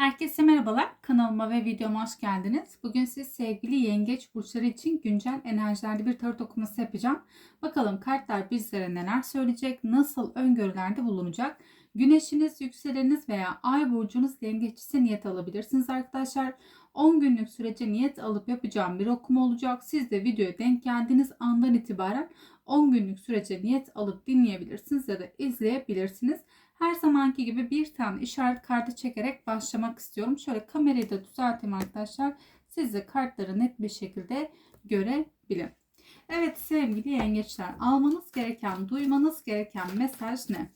Herkese merhabalar. Kanalıma ve videoma hoş geldiniz. Bugün siz sevgili yengeç burçları için güncel enerjilerde bir tarot okuması yapacağım. Bakalım kartlar bizlere neler söyleyecek, nasıl öngörülerde bulunacak. Güneşiniz, yükseleniniz veya ay burcunuz yengeç ise niyet alabilirsiniz arkadaşlar. 10 günlük sürece niyet alıp yapacağım bir okuma olacak. Siz de videoya denk geldiğiniz andan itibaren 10 günlük sürece niyet alıp dinleyebilirsiniz ya da izleyebilirsiniz. Her zamanki gibi bir tane işaret kartı çekerek başlamak istiyorum. Şöyle kamerayı da düzelteyim arkadaşlar. Siz de kartları net bir şekilde görebilin. Evet sevgili yengeçler almanız gereken, duymanız gereken mesaj ne?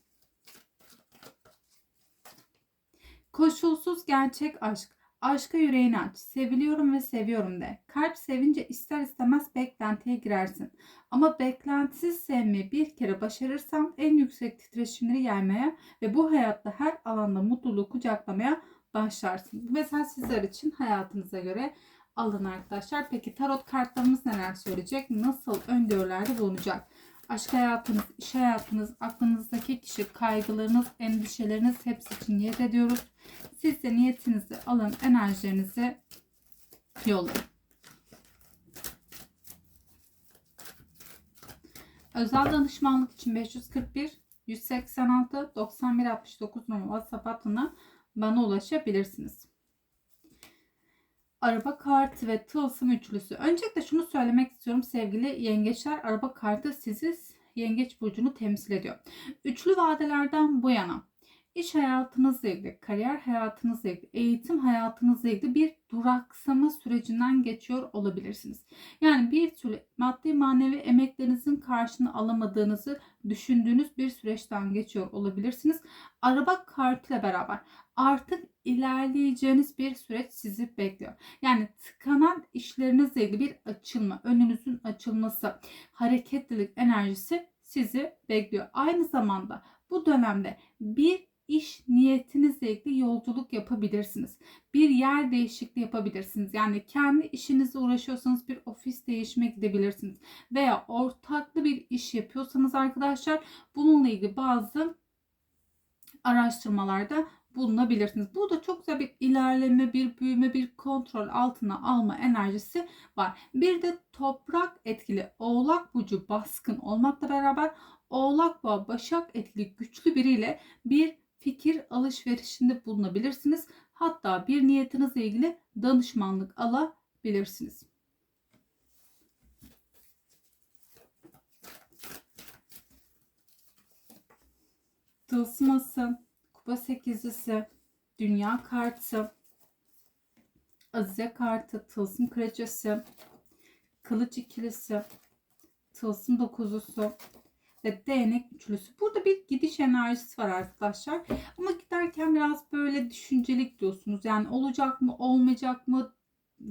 Koşulsuz gerçek aşk. Aşka yüreğini aç. Seviliyorum ve seviyorum de. Kalp sevince ister istemez beklentiye girersin. Ama beklentisiz sevmeyi bir kere başarırsan en yüksek titreşimleri yaymaya ve bu hayatta her alanda mutluluğu kucaklamaya başlarsın. Bu mesaj sizler için hayatınıza göre alın arkadaşlar. Peki tarot kartlarımız neler söyleyecek? Nasıl öngörülerde bulunacak? Aşk hayatınız, iş hayatınız, aklınızdaki kişi, kaygılarınız, endişeleriniz hepsi için niyet ediyoruz. Siz de niyetinizi alın, enerjilerinizi yollayın. Özel danışmanlık için 541 186 91 69 numaralı WhatsApp hattına bana ulaşabilirsiniz. Araba kartı ve tılsım üçlüsü. Öncelikle şunu söylemek istiyorum sevgili yengeçler. Araba kartı sizi yengeç burcunu temsil ediyor. Üçlü vadelerden bu yana iş hayatınızla ilgili, kariyer hayatınızla ilgili, eğitim hayatınızla ilgili bir duraksama sürecinden geçiyor olabilirsiniz. Yani bir türlü maddi manevi emeklerinizin karşını alamadığınızı düşündüğünüz bir süreçten geçiyor olabilirsiniz. Araba kartıyla beraber artık ilerleyeceğiniz bir süreç sizi bekliyor. Yani tıkanan işlerinizle ilgili bir açılma, önünüzün açılması, hareketlilik enerjisi sizi bekliyor. Aynı zamanda bu dönemde bir iş niyetinizle ilgili yolculuk yapabilirsiniz. Bir yer değişikliği yapabilirsiniz. Yani kendi işinizle uğraşıyorsanız bir ofis değişime gidebilirsiniz. Veya ortaklı bir iş yapıyorsanız arkadaşlar bununla ilgili bazı araştırmalarda bulunabilirsiniz. Burada çok güzel bir ilerleme, bir büyüme, bir kontrol altına alma enerjisi var. Bir de toprak etkili oğlak burcu baskın olmakla beraber oğlak boğa başak etkili güçlü biriyle bir fikir alışverişinde bulunabilirsiniz. Hatta bir niyetinizle ilgili danışmanlık alabilirsiniz. Tılsıması, kupa sekizlisi, dünya kartı, azize kartı, tılsım kraliçesi, kılıç ikilisi, tılsım dokuzlusu, ve değnek üçlüsü. Burada bir gidiş enerjisi var arkadaşlar. Ama giderken biraz böyle düşüncelik diyorsunuz. Yani olacak mı, olmayacak mı,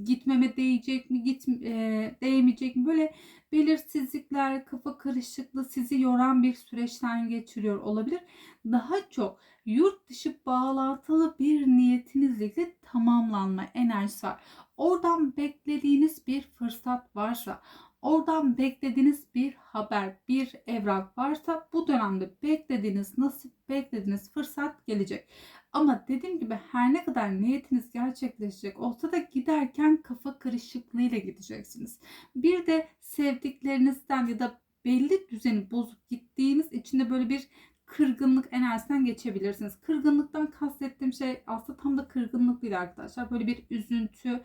gitmeme değecek mi, git e, değmeyecek mi? Böyle belirsizlikler, kafa karışıklığı sizi yoran bir süreçten geçiriyor olabilir. Daha çok yurt dışı bağlantılı bir niyetinizle tamamlanma enerjisi var. Oradan beklediğiniz bir fırsat varsa Oradan beklediğiniz bir haber, bir evrak varsa bu dönemde beklediğiniz nasip, beklediğiniz fırsat gelecek. Ama dediğim gibi her ne kadar niyetiniz gerçekleşecek olsa da giderken kafa karışıklığıyla gideceksiniz. Bir de sevdiklerinizden ya da belli düzeni bozup gittiğiniz içinde böyle bir kırgınlık enerjisinden geçebilirsiniz. Kırgınlıktan kastettiğim şey aslında tam da kırgınlık değil arkadaşlar. Böyle bir üzüntü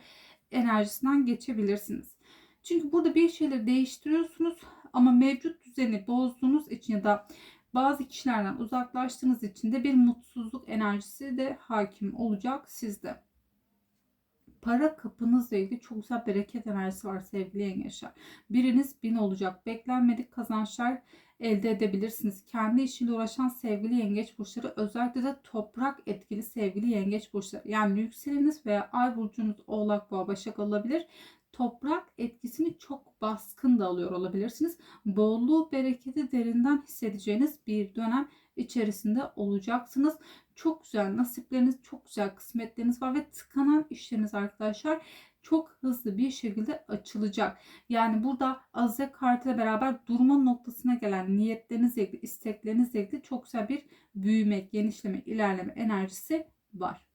enerjisinden geçebilirsiniz. Çünkü burada bir şeyleri değiştiriyorsunuz ama mevcut düzeni bozduğunuz için ya da bazı kişilerden uzaklaştığınız için de bir mutsuzluk enerjisi de hakim olacak sizde. Para kapınızla ilgili çok güzel bereket enerjisi var sevgili yengeçler. Biriniz bin olacak. Beklenmedik kazançlar elde edebilirsiniz. Kendi işiyle uğraşan sevgili yengeç burçları özellikle de toprak etkili sevgili yengeç burçları. Yani yükseleniniz veya ay burcunuz oğlak boğa başak olabilir toprak etkisini çok baskın da alıyor olabilirsiniz. Bolluğu, bereketi derinden hissedeceğiniz bir dönem içerisinde olacaksınız. Çok güzel nasipleriniz, çok güzel kısmetleriniz var ve tıkanan işleriniz arkadaşlar çok hızlı bir şekilde açılacak. Yani burada azze kartıyla beraber durma noktasına gelen niyetlerinizle ilgili, isteklerinizle ilgili çok güzel bir büyüme, genişleme, ilerleme enerjisi var.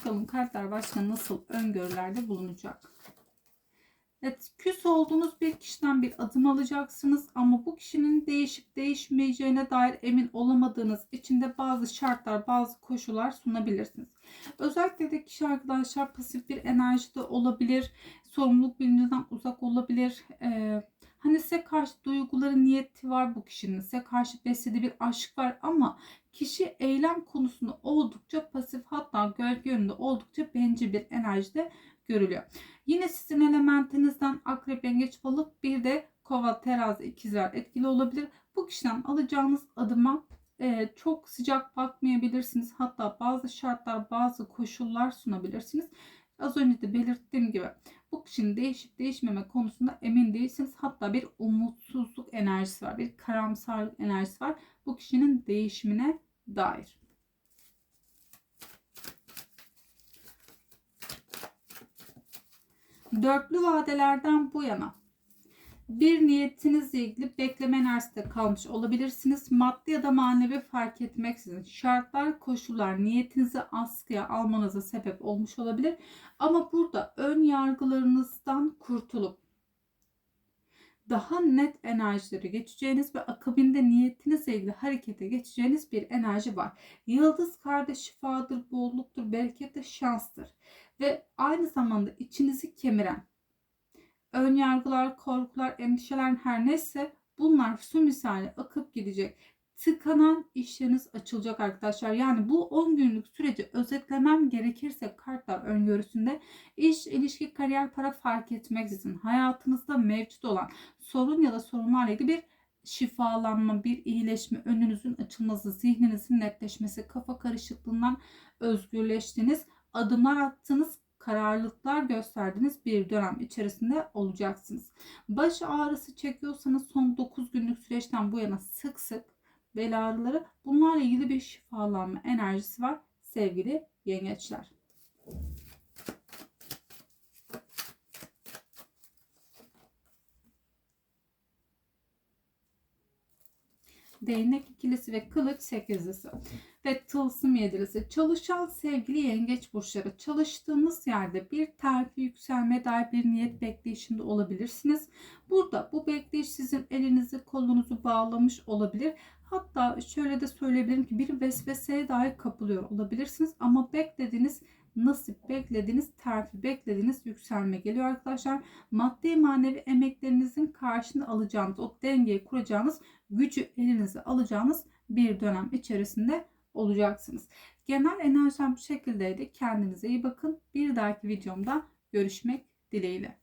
Bakalım kartlar başka nasıl öngörülerde bulunacak. Evet, küs olduğunuz bir kişiden bir adım alacaksınız ama bu kişinin değişip değişmeyeceğine dair emin olamadığınız için de bazı şartlar, bazı koşullar sunabilirsiniz. Özellikle de kişi arkadaşlar pasif bir enerjide olabilir, sorumluluk bilincinden uzak olabilir. Ee, hani size karşı duyguları, niyeti var bu kişinin, size karşı beslediği bir aşk var ama kişi eylem konusunda oldukça pasif hatta gölge yönünde oldukça bencil bir enerjide görülüyor. Yine sizin elementinizden akrep, yengeç, balık bir de kova, terazi, ikizler etkili olabilir. Bu kişiden alacağınız adıma e, çok sıcak bakmayabilirsiniz. Hatta bazı şartlar, bazı koşullar sunabilirsiniz. Az önce de belirttiğim gibi bu kişinin değişip değişmeme konusunda emin değilsiniz. Hatta bir umutsuzluk enerjisi var. Bir karamsarlık enerjisi var. Bu kişinin değişimine dair. Dörtlü vadelerden bu yana bir niyetinizle ilgili bekleme enerjisinde kalmış olabilirsiniz. Maddi ya da manevi fark etmeksizin şartlar, koşullar niyetinizi askıya almanıza sebep olmuş olabilir. Ama burada ön yargılarınızdan kurtulup daha net enerjileri geçeceğiniz ve akabinde niyetinizle ilgili harekete geçeceğiniz bir enerji var. Yıldız karda şifadır, bolluktur, berekettir, şanstır. Ve aynı zamanda içinizi kemiren, ön yargılar, korkular, endişeler her neyse bunlar su misali akıp gidecek. Tıkanan işleriniz açılacak arkadaşlar. Yani bu 10 günlük süreci özetlemem gerekirse kartlar öngörüsünde iş, ilişki, kariyer, para fark etmeksizin hayatınızda mevcut olan sorun ya da sorunlarla ilgili bir şifalanma, bir iyileşme, önünüzün açılması, zihninizin netleşmesi, kafa karışıklığından özgürleştiğiniz, adımlar attığınız kararlılıklar gösterdiğiniz bir dönem içerisinde olacaksınız. Baş ağrısı çekiyorsanız son 9 günlük süreçten bu yana sık sık bel ağrıları bunlarla ilgili bir şifalanma enerjisi var sevgili yengeçler. Değnek ikilisi ve kılıç sekizlisi ve tılsım yedilisi. Çalışan sevgili yengeç burçları çalıştığınız yerde bir terfi yükselme dair bir niyet bekleyişinde olabilirsiniz. Burada bu bekleyiş sizin elinizi kolunuzu bağlamış olabilir. Hatta şöyle de söyleyebilirim ki bir vesveseye dair kapılıyor olabilirsiniz ama beklediğiniz nasip beklediğiniz terfi beklediğiniz yükselme geliyor arkadaşlar. Maddi manevi emeklerinizin karşını alacağınız o dengeyi kuracağınız gücü elinize alacağınız bir dönem içerisinde olacaksınız. Genel enerjim bu şekildeydi. Kendinize iyi bakın. Bir dahaki videomda görüşmek dileğiyle.